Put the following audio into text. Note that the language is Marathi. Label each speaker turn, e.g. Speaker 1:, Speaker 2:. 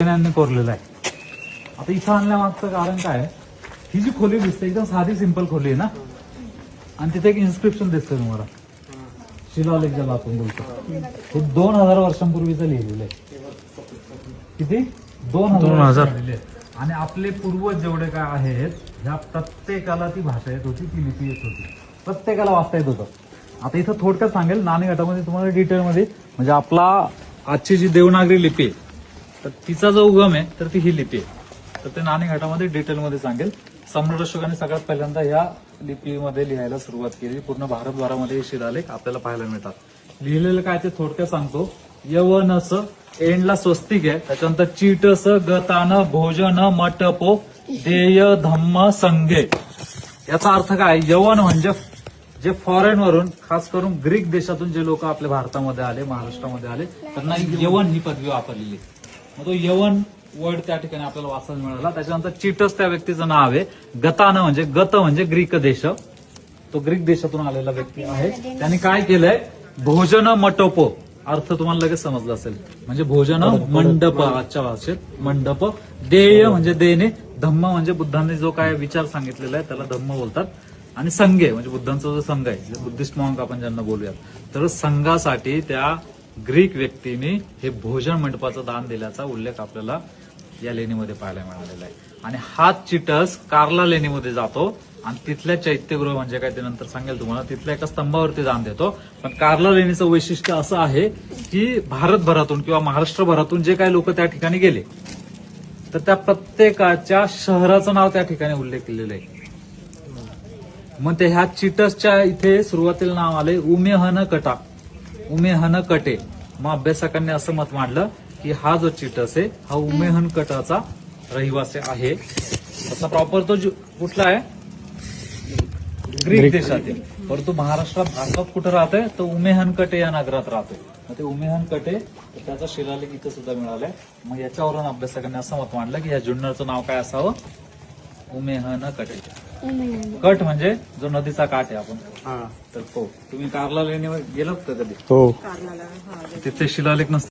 Speaker 1: कोरलेलं आहे. आता इथं आणण्यामागचं कारण काय? ही जी खोली दिसते एकदम साधी सिंपल खोली आहे ना? आणि तिथे एक इन्स्क्रिप्शन दिसतंय तुम्हाला. शिलालेख ज्याला आपण बोलतो. हे दोन हजार वर्षांपूर्वीचं लिहिलेलं आहे. किती? दोन
Speaker 2: दोन हजार.
Speaker 1: लिहिलेलं आहे. आणि आपले पूर्वज जेवढे काय आहेत ह्या प्रत्येकाला ती भाषा येत होती ती लिपी येत होती. प्रत्येकाला वाचता येत होतं. आता इथं थोडक्यात सांगेल नाणेघाटामध्ये तुम्हाला डिटेलमध्ये म्हणजे आपला आजची जी देवनागरी लिपी आहे तर तिचा जो उगम आहे तर ती ही लिपी आहे. तर ते नाणेघाटामध्ये डिटेलमध्ये सांगेल. सम्राट अशोकाने सगळ्यात पहिल्यांदा या लिपीमध्ये लिहायला सुरुवात केली. पूर्ण भारतभरामध्ये हे शिलालेख आपल्याला पाहायला मिळतात. लिहिलेलं काय ते थोडक्यात सांगतो. यवनस एंडला स्वस्तिक आहे. त्याच्यानंतर चिटस गतान भोजन मटपो देय धम्म संगे. याचा अर्थ काय? यवन म्हणजे जे फॉरेन वरून खास करून ग्रीक देशातून जे लोक आपल्या भारतामध्ये आले महाराष्ट्रामध्ये आले त्यांना यवन ही पदवी वापरलेली मग तो यवन वर्ड त्या ठिकाणी आपल्याला वाचायला मिळाला. त्याच्यानंतर चिटस त्या व्यक्तीचं नाव आहे. गतान म्हणजे गत म्हणजे ग्रीक देश. तो ग्रीक देशातून आलेला व्यक्ती आहे. त्यांनी काय केलंय? भोजन मटोपो. अर्थ तुम्हाला लगेच समजला असेल. म्हणजे भोजन मंडप आजच्या भाषेत मंडप. देय म्हणजे देणे. धम्म म्हणजे बुद्धांनी जो काय विचार सांगितलेला आहे त्याला धम्म बोलतात. आणि संघे म्हणजे बुद्धांचा जो संघ आहे बुद्धिस्ट मॉंग आपण ज्यांना बोलूयात. तर संघासाठी त्या ग्रीक व्यक्तीने हे भोजन मंडपाचं दान दिल्याचा उल्लेख आपल्याला या लेणीमध्ये पाहायला मिळालेला आहे. आणि हाच चिटस कार्ला लेणीमध्ये जातो आणि तिथल्या चैत्यगृह म्हणजे काय ते नंतर सांगेल तुम्हाला. तिथल्या एका स्तंभावरती दान देतो. पण कार्ला लेणीचं वैशिष्ट्य असं आहे की भारतभरातून किंवा महाराष्ट्रभरातून जे काही लोक त्या ठिकाणी गेले तर त्या प्रत्येकाच्या शहराचं नाव त्या ठिकाणी उल्लेख केलेलं आहे. मग ते ह्या चिटसच्या इथे सुरुवातीला नाव आले उमेहन कटा उमेहन कटे. मग अभ्यासकांनी असं मत मांडलं की हा जो चिटस आहे हा उमेहन कटाचा रहिवासी आहे. तसा प्रॉपर तो कुठला आहे? ग्रीक देशातील. परंतु महाराष्ट्रात भारतात कुठं राहतोय? तर उमेहन कटे या नगरात राहतोय. मग ते उमेहन कटे त्याचा शिलालेख इथं सुद्धा मिळालाय. मग याच्यावरून अभ्यासकांनी असं मत मांडलं की या जुन्नरचं नाव काय असावं? उमेहन कटे कट म्हणजे जो नदीचा काठ आहे आपण. तर तो. तुम्ही कार्ला लेणीवर गेलात का कधी?
Speaker 2: हो
Speaker 1: तिथे शिलालेख नसते.